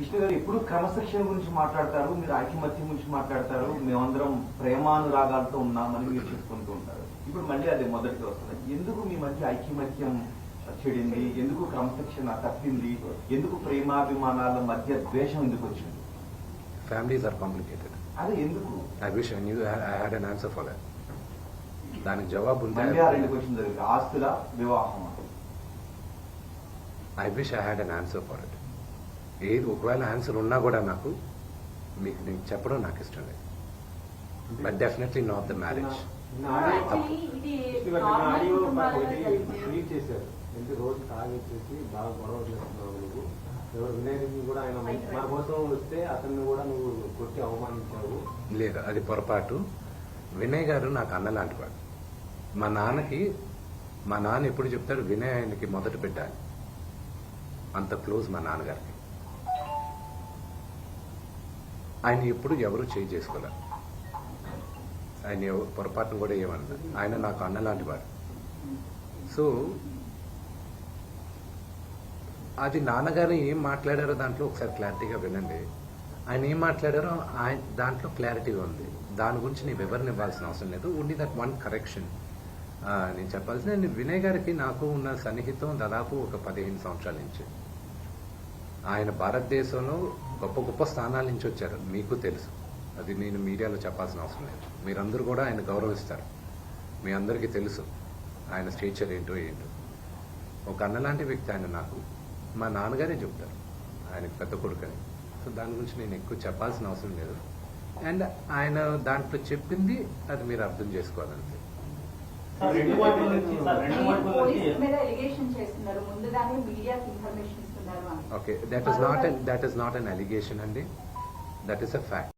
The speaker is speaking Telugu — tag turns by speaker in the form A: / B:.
A: విష్ణు గారు ఎప్పుడు క్రమశిక్షణ గురించి మాట్లాడతారు? మీరు ఐకమత్యం గురించి మాట్లాడతారు? మేమందరం ప్రేమానురాగాలతో ఉన్నామని మీరు చెప్పుకుంటూ ఉంటారు. ఇప్పుడు మళ్ళీ అది మొదటికి వస్తుంది. ఎందుకు మీ మధ్య ఐకమత్యం చెడింది? ఎందుకు క్రమశిక్షణ తప్పింది? ఎందుకు ప్రేమాభిమానాల మధ్య ద్వేషం ఎందుకు వచ్చింది?
B: ఫ్యామిలీస్ ఆర్ కాంప్లికేటెడ్
A: అదే ఎందుకు?
B: I wish I knew I had an answer for that దానికి జవాబు
A: ఆస్తుల వివాహం.
B: I wish I had an answer for it ఏది ఒకవేళ ఆన్సర్ ఉన్నా కూడా నాకు మీకు నేను చెప్పడం నాకు ఇష్టం లేదు. But definitely not the marriage
C: రోజు బాగా గొడవ చేస్తున్నావు నువ్వు? ఎవరు వినయని కూడా ఆయన మన కోసం వస్తే అతన్ని కూడా నువ్వు కొట్టి అవమానించావు.
B: లేదు అది పొరపాటు. వినయ్ గారు నాకు అన్న లాంటి వాడు. మా నాన్నకి మా నాన్న ఎప్పుడు చెప్తాడు వినయ్ ఆయనకి మొదట పెట్టాలి అంత క్లోజ్ మా నాన్నగారికి. ఆయన ఎప్పుడు ఎవరు చేంజ్ చేసుకోలే. ఆయన పొరపాటును కూడా ఏమన్నా ఆయన నాకు అన్న లాంటి వాడు. సో అది నాన్నగారు ఏం మాట్లాడారో దాంట్లో ఒకసారి క్లారిటీగా వినండి. ఆయన ఏం మాట్లాడారో ఆయన దాంట్లో క్లారిటీగా ఉంది. దాని గురించి నేను వివరణ ఇవ్వాల్సిన అవసరం లేదు. ఓన్లీ దట్ వన్ కరెక్షన్ నేను చెప్పాల్సిన నేను వినయ్ గారికి నాకు ఉన్న సన్నిహితం దాదాపు ఒక పదిహేను సంవత్సరాల నుంచి. ఆయన భారతదేశంలో గొప్ప గొప్ప స్థానాల నుంచి వచ్చారు. మీకు తెలుసు. అది నేను మీడియాలో చెప్పాల్సిన అవసరం లేదు. మీరందరూ కూడా ఆయన గౌరవిస్తారు. మీ అందరికీ తెలుసు ఆయన స్టేచర్ ఏంటో ఏంటో. ఒక అన్నలాంటి వ్యక్తి ఆయన నాకు. మా నాన్నగారే చెప్తారు. ఆయనకు పెద్ద కొడుకని సో దాని గురించి నేను ఎక్కువ చెప్పాల్సిన అవసరం లేదు. అండ్ ఆయన దాంట్లో చెప్పింది అది మీరు అర్థం చేసుకోవాలంతే.
D: మీద ఎలిగేషన్ చేస్తున్నారు. ముందుగానే మీడియాకి information
B: okay that is not that is not an allegation అండి దట్ ఈస్ అ ఫ్యాక్ట్